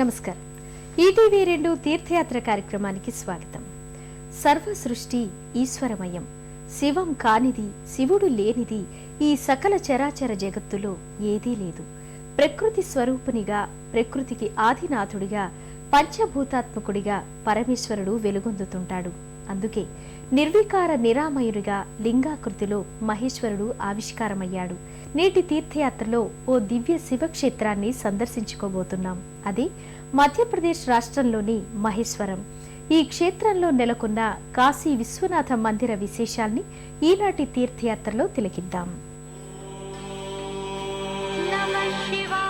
నమస్కారం. ఈటీవీ రెండు తీర్థయాత్ర కార్యక్రమానికి స్వాగతం. సర్వ సృష్టి ఈశ్వరమయం. శివం కానిది శివుడు లేనిది ఈ సకల చరాచర జగత్తులో ఏదీ లేదు. ప్రకృతి స్వరూపునిగా ప్రకృతికి ఆదినాథుడిగా పంచభూతాత్మకుడిగా పరమేశ్వరుడు వెలుగొందుతుంటాడు. అందుకే నిర్వికార నిరామయుడిగా లింగాకృతిలో మహేశ్వరుడు ఆవిష్కారమయ్యాడు. నేటి తీర్థయాత్రలో ఓ దివ్య శివక్షేత్రాన్ని సందర్శించుకోబోతున్నాం. అది మధ్యప్రదేశ్ రాష్ట్రంలోని మహేశ్వరం. ఈ క్షేత్రంలో నెలకొన్న కాశీ విశ్వనాథ మందిర విశేషాల్ని ఈనాటి తీర్థయాత్రలో తిలకిద్దాం. శివా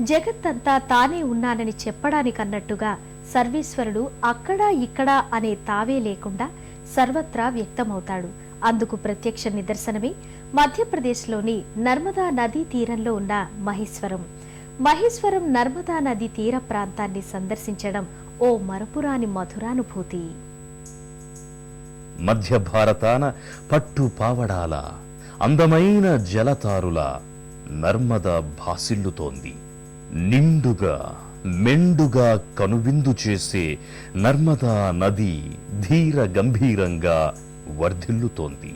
జగత్తంతా తానే ఉన్నానని చెప్పడానికన్నట్టుగా సర్వేశ్వరుడు అక్కడా ఇక్కడా అనే తావే లేకుండా సర్వత్రా వ్యక్తమవుతాడు. అందుకు ప్రత్యక్ష నిదర్శనమే మధ్యప్రదేశ్లోని నర్మదా నదీ తీరంలో ఉన్న మహేశ్వరం. మహేశ్వరం నర్మదా నది తీర ప్రాంతాన్ని సందర్శించడం ఓ మరపురాని మధురానుభూతి. మధ్య భారతాన పట్టు పావడాల అందమైన జలతారుల నర్మద భాసిల్లుతోంది. నిండుగా మెండుగా కనువిందు చేసే నర్మదా నది ధీర గంభీరంగా వర్ధిల్లుతోంది.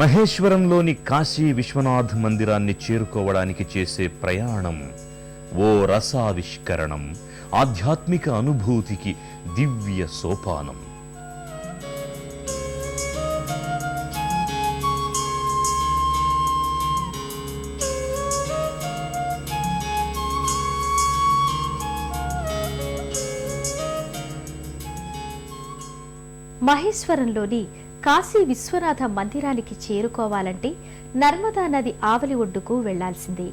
మహేశ్వరంలోని కాశీ విశ్వనాథ్ మందిరాన్ని చేరుకోవడానికి చేసే ప్రయాణం ఓ రసావిష్కరణం ఆధ్యాత్మిక అనుభూతికి దివ్య సోపానం. మహేశ్వరంలోని కాశీ విశ్వనాథ మందిరానికి చేరుకోవాలంటే నర్మదా నది ఆవలి ఒడ్డుకు వెళ్ళాల్సిందే.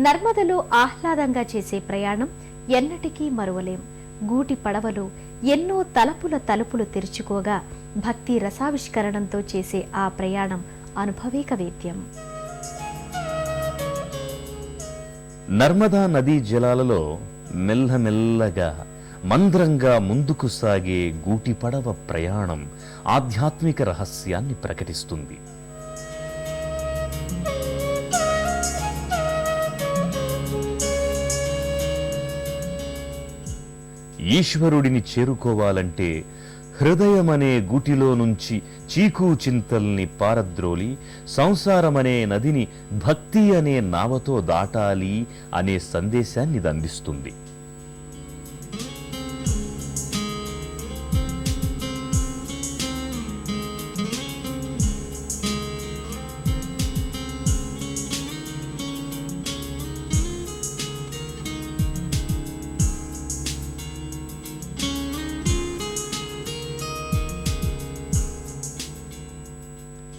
నర్మదలో ఆహ్లాదంగా చేసే ప్రయాణం ఎన్నటికీ మరువలేం. గూటి పడవలు ఎన్నో తలపుల తలుపులు తెరుచుకోగా భక్తి రసావిష్కరణంతో చేసే ఆ ప్రయాణం అనుభవేక వేద్యం. నర్మదా నదీ జలాలలో మెల్లమెల్లగా మంద్రంగా ముందుకు సాగే గూటి పడవ ప్రయాణం ఆధ్యాత్మిక రహస్యాన్ని ప్రకటిస్తుంది. ఈశ్వరుడిని చేరుకోవాలంటే హృదయమనే గుటిలో నుంచి చీకు చింతల్ని పారద్రోలి సంసారమనే నదిని భక్తి అనే నావతో దాటాలి అనే సందేశాన్ని ఇది అందిస్తుంది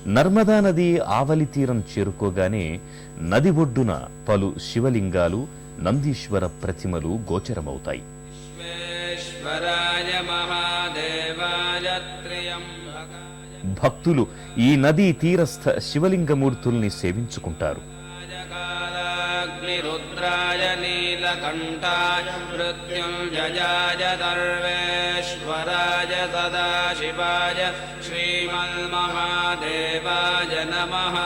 నర్మదా నది ఆవలి తీరం చేరుకోగానే నది ఒడ్డున పలు శివలింగాలు నందీశ్వర ప్రతిమలు గోచరమవుతాయి. భక్తులు ఈ నదీ తీరస్థ శివలింగమూర్తుల్ని సేవించుకుంటారు. రుద్రాయ నీలకంఠాయ మృత్యుంజయాయ సర్వేశ్వరాయ సదాశివాయ श्रीमन्महादेवाय नमः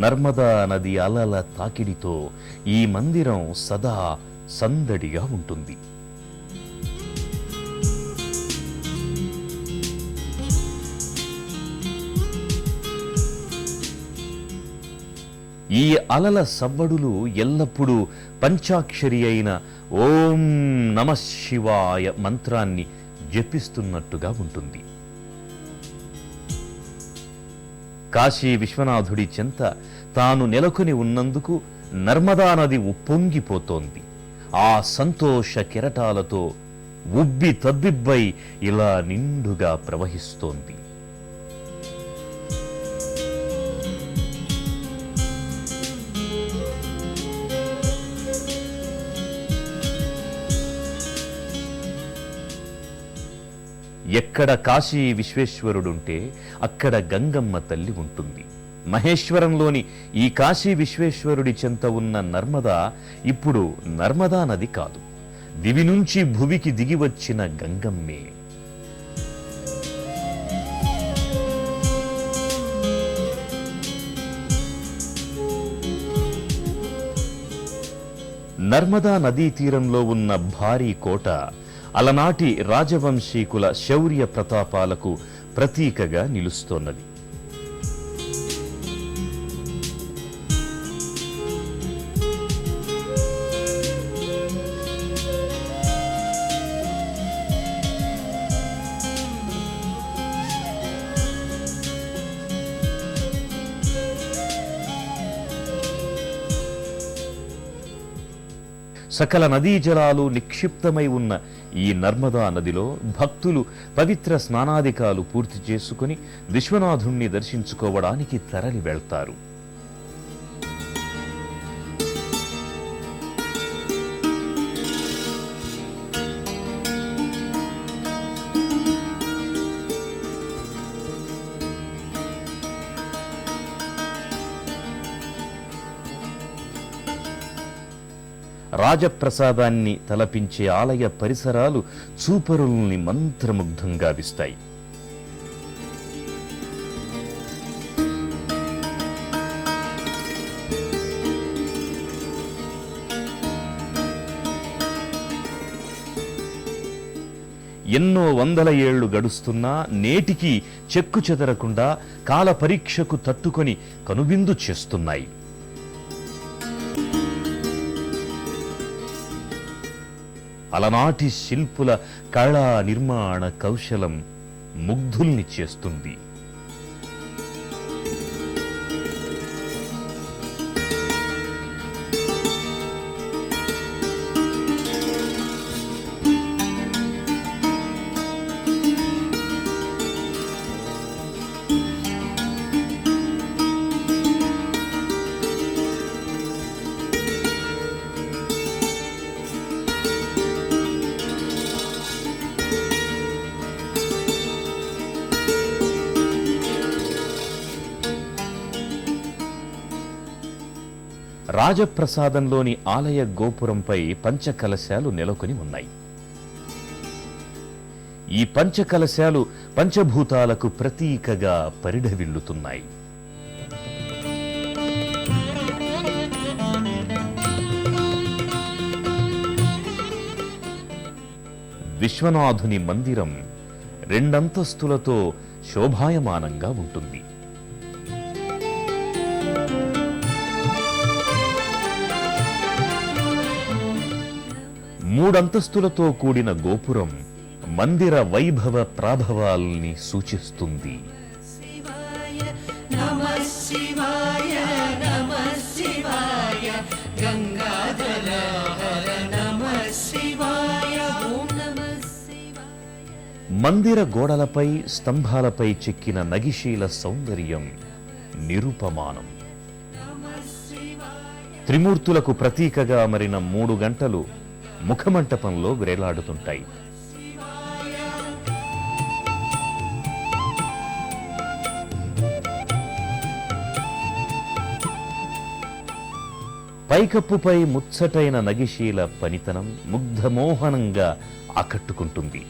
నర్మదా నది అలల తాకిడితో ఈ మందిరం సదా సందడిగా ఉంటుంది ఈ అలల సవ్వడులు ఎల్లప్పుడూ పంచాక్షరి అయిన ఓం నమ శివాయ మంత్రాన్ని జపిస్తున్నట్టుగా ఉంటుంది. కాశీ విశ్వనాథుడి చెంత తాను నెలకొని ఉన్నందుకు నర్మదా నది ఉప్పొంగిపోతోంది. ఆ సంతోష కెరటాలతో ఉబ్బి తబ్బిబ్బై ఇలా నిండుగా ప్రవహిస్తోంది. ఎక్కడ కాశీ విశ్వేశ్వరుడుంటే అక్కడ గంగమ్మ తల్లి ఉంటుంది. మహేశ్వరంలోని ఈ కాశీ విశ్వేశ్వరుడి చెంత ఉన్న నర్మదా ఇప్పుడు నర్మదా నది కాదు. దివి నుంచి భువికి దిగి వచ్చిన గంగమ్మే. నర్మదా నదీ తీరంలో ఉన్న భారీ కోట అలనాటి రాజవంశీకుల శౌర్య ప్రతాపాలకు ప్రతీకగా నిలుస్తోన్నది. సకల నదీ జలాలు నిక్షిప్తమై ఉన్న ఈ నర్మదా నదిలో భక్తులు పవిత్ర స్నానాధికాలు పూర్తి చేసుకుని విశ్వనాథుణ్ణి దర్శించుకోవడానికి తరలి వెళ్తారు. రాజప్రసాదాన్ని తలపించే ఆలయ పరిసరాలు చూపరుల్ని మంత్రముగ్ధంగా విస్తాయి. ఎన్నో వందల ఏళ్ళు గడుస్తున్నా నేటికి చెక్కు చెదరకుండా కాల పరీక్షకు తట్టుకొని కనువిందు చేస్తున్నాయి. అలనాటి శిల్పుల కళా నిర్మాణ కౌశలం ముగ్ధుల్ని చేస్తుంది. రాజప్రసాదంలోని ఆలయ గోపురంపై పంచకలశాలు నెలకొని ఉన్నాయి. ఈ పంచకలశాలు పంచభూతాలకు ప్రతీకగా పరిఢవిల్లుతున్నాయి విశ్వనాథుని మందిరం రెండంతస్తులతో శోభాయమానంగా ఉంటుంది. మూడంతస్తులతో కూడిన గోపురం మందిర వైభవ ప్రాభవాల్ని సూచిస్తుంది. మందిర గోడలపై స్తంభాలపై చెక్కిన నగిశీల సౌందర్యం నిరుపమానం. త్రిమూర్తులకు ప్రతీకగా మరిన మూడు గంటలు ముఖమంటపంలో వేలాడుతుంటాయి పైకప్పుపై ముచ్చటైన నగిశీల పనితనం ముగ్ధమోహనంగా ఆకట్టుకుంటుంది.